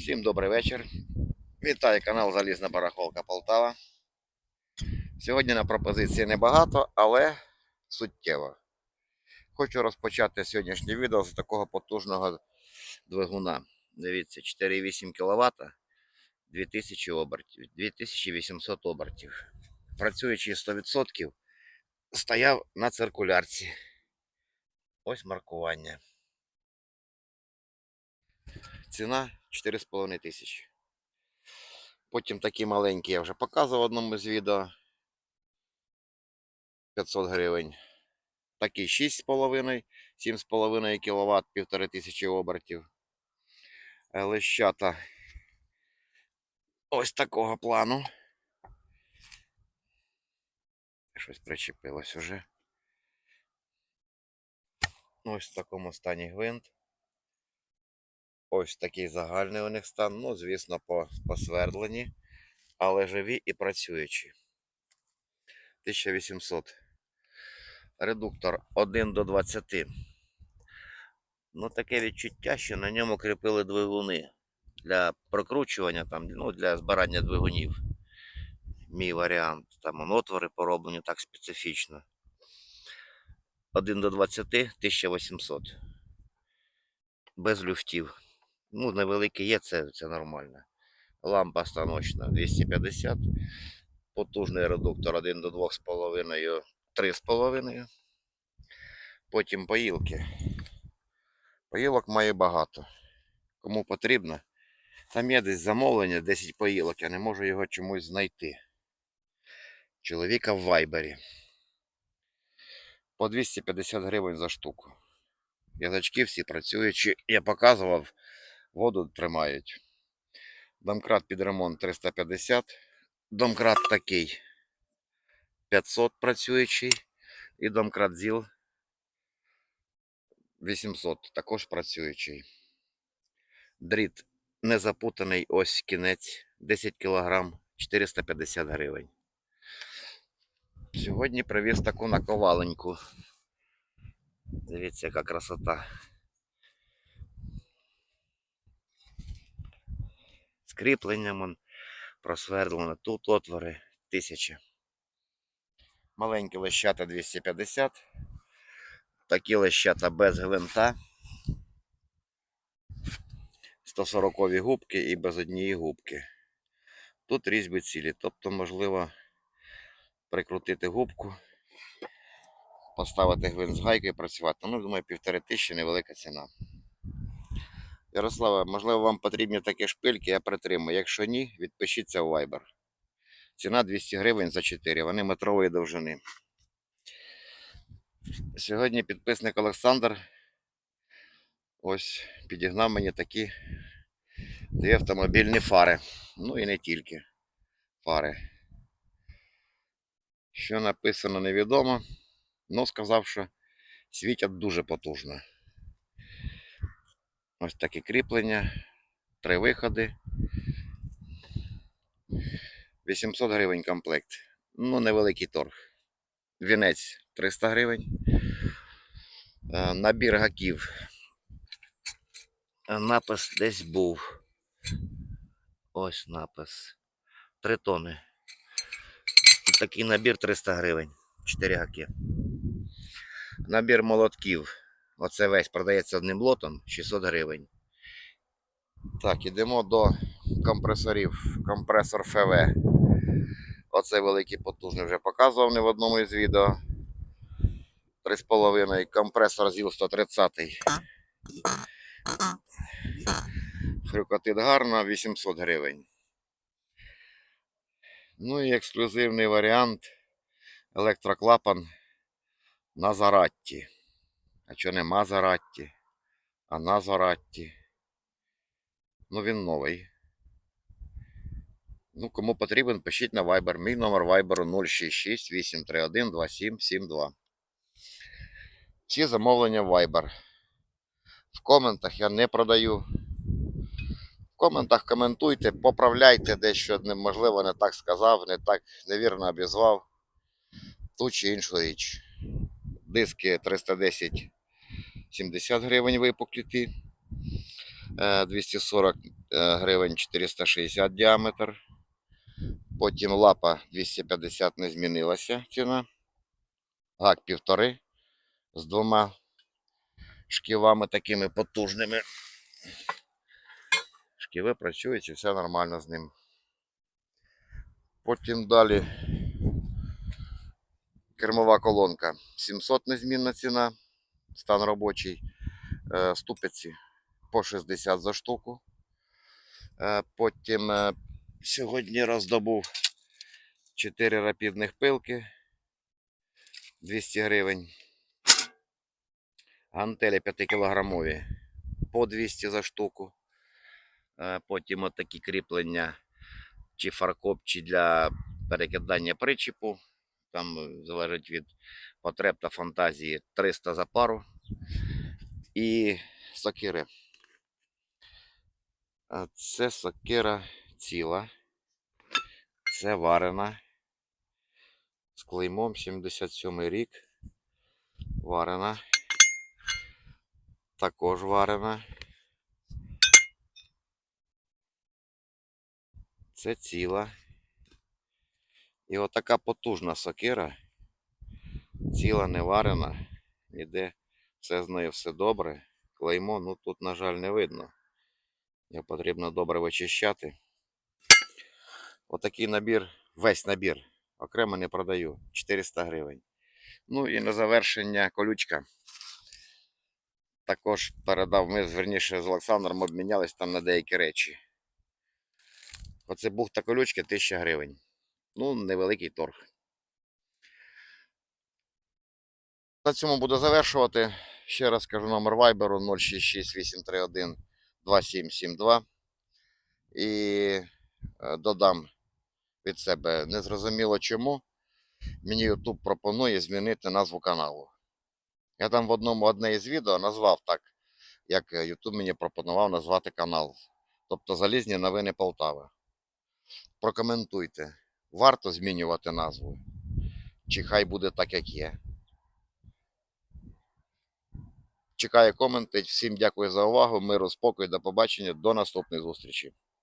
Всім добрий вечір. Вітаю канал Залізна Барахолка Полтава. Сьогодні на пропозиції небагато, але суттєво. Хочу розпочати сьогоднішнє відео з такого потужного двигуна. Дивіться, 4,8 кВт, 2000 обертів, 2800 обертів. Працюючи 100%, стояв на циркулярці. Ось маркування. Ціна 4,5 тисячі. Потім такі маленькі я вже показував в одному з відео. 500 гривень. Такий 6,5, 7,5 кВт, 1500 обертів. Лещата ось такого плану. Щось причепилось уже. Ось в такому стані гвинт. Ось такий загальний у них стан. Ну, звісно, посвердлені, але живі і працюючі. 1800. Редуктор 1 до 20. Ну, таке відчуття, що на ньому кріпили двигуни для прокручування, там, ну, для збирання двигунів. Мій варіант. Там отвори пороблені так специфічно. 1 до 20 1800. Без люфтів. Ну, невеликий є, це, це нормально. Лампа станочна 250. Потужний редуктор 1 до 2,5, 3,5. Потім поїлки. Поїлок має багато. Кому потрібно. Там є десь замовлення, 10 поїлок, я не можу його чомусь знайти. Чоловіка в вайбері. По 250 гривень за штуку. Язички всі працюючі. Я показував, воду тримають. Домкрат під ремонт 350. Домкрат такий 500 працюючий. І домкрат ЗІЛ 800 також працюючий. Дріт не запутаний, ось кінець 10 кг 450 гривень. Сьогодні привіз таку наковаленьку. Дивіться, яка красота. Кріпленням просвердлено. Тут отвори 1000. Маленькі лещата 250. Такі лещата без гвинта. 140 губки і без однієї губки. Тут різьби цілі, тобто можливо прикрутити губку, поставити гвинт з гайкою і працювати. Ну, думаю, півтори тисячі невелика ціна. Ярослава, можливо, вам потрібні такі шпильки, я притримую. Якщо ні, відпишіться у Viber. Ціна 200 гривень за 4, вони метрової довжини. Сьогодні підписник Олександр ось підігнав мені такі дві автомобільні фари. Ну і не тільки фари. Що написано невідомо, але сказав, що світять дуже потужно. Ось такі кріплення, три виходи. 800 гривень комплект. Ну, невеликий торг. Вінець 300 гривень. Е, Набір гаків. Е, Напис десь був. Ось напис. 3 тони. Такий набір 300 гривень. 4 гаки. Набір молотків. Оце весь продається одним лотом 600 гривень. Так, ідемо до компресорів. Компресор ФВ. Оце великий потужний вже показував не в одному із відео. 3,5 компресор ЗІЛ 130. Хрюкотить гарно, 800 гривень. Ну і ексклюзивний варіант електроклапан на Заратті. А що не Мазаратті, а на Заратті. Ну він новий. Ну, кому потрібен, пишіть на Viber. Мій номер Viber 066 831 2772. Чи замовлення Viber. В коментах я не продаю. В коментах коментуйте, поправляйте дещо, можливо, не так сказав, не так невірно обізвав ту чи іншу річ. Диски 310 70 гривень випуклі ті. Е, 240 е, гривень 460 діаметр. Потім лапа 250 не змінилася ціна. Гак півтори з двома шківами такими потужними. Шківи працюють і все нормально з ним. Потім далі кермова колонка 700 незмінна ціна, стан робочий. Е, Ступиці по 60 за штуку. Е, Потім е, сьогодні роздобув 4 рапідних пилки 200 гривень. Гантелі 5 кілограмові по 200 за штуку. Потім отакі кріплення чи фаркоп, чи для перекидання причіпу. Там е, залежить від потреб та фантазії 300 за пару. І сокири. Це сокира ціла. Це варена. З клеймом 77 рік. Варена. Також варена. Це ціла. І отака потужна сокира. Ціла не варена. Ніде все з нею все добре. Клеймо, ну тут, на жаль, не видно. Його потрібно добре вичищати. Отакий набір, весь набір. Окремо не продаю. 400 гривень. Ну і на завершення колючка. Також передав, ми верніше з Олександром обмінялись там на деякі речі. Оце бухта колючки 1000 гривень. Ну, невеликий торг. На цьому буду завершувати. Ще раз кажу номер 066 831 2772. І е, додам від себе незрозуміло чому. Мені YouTube пропонує змінити назву каналу. Я там в одному одне із відео назвав так, як е, YouTube мені пропонував назвати канал. Тобто Залізні новини Полтави. Прокоментуйте, варто змінювати назву? Чи хай буде так, як є? Чекаю коменти. Всім дякую за увагу. Миру, спокою, до побачення, до наступної зустрічі.